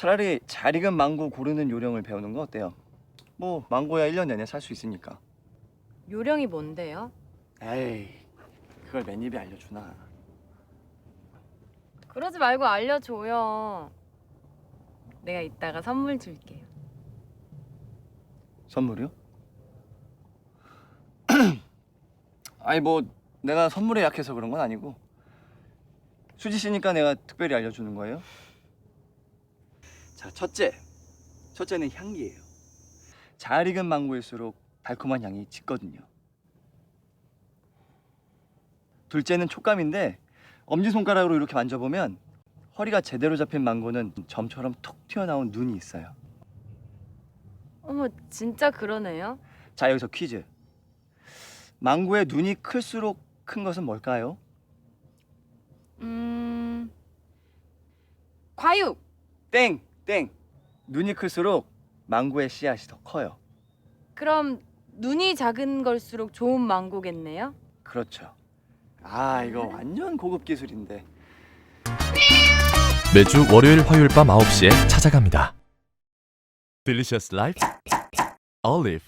차라리 잘 익은 망고 고르는 요령을 배우는 거 어때요? 뭐 망고야 1년 내내 살 수 있으니까. 요령이 뭔데요? 에이, 그걸 맨입에 알려주나. 그러지 말고 알려줘요. 내가 이따가 선물 줄게요. 선물이요? 아니 뭐 내가 선물에 약해서 그런 건 아니고 수지 씨니까 내가 특별히 알려주는 거예요. 자 첫째, 첫째는 향기예요. 잘 익은 망고일수록 달콤한 향이 짙거든요. 둘째는 촉감인데 엄지 손가락으로 이렇게 만져보면 허리가 제대로 잡힌 망고는 점처럼 톡 튀어나온 눈이 있어요. 어머, 진짜 그러네요. 자 여기서 퀴즈. 망고의 눈이 클수록 큰 것은 뭘까요? 음, 과육. 땡, 땡. 눈이 클수록 망고의 씨앗이 더 커요. 그럼 눈이 작은 걸수록 좋은 망고겠네요. 그렇죠. 아 이거 완전 고급 기술인데. 매주 월요일 화요일 밤 9시에 찾아갑니다. Delicious Life Olive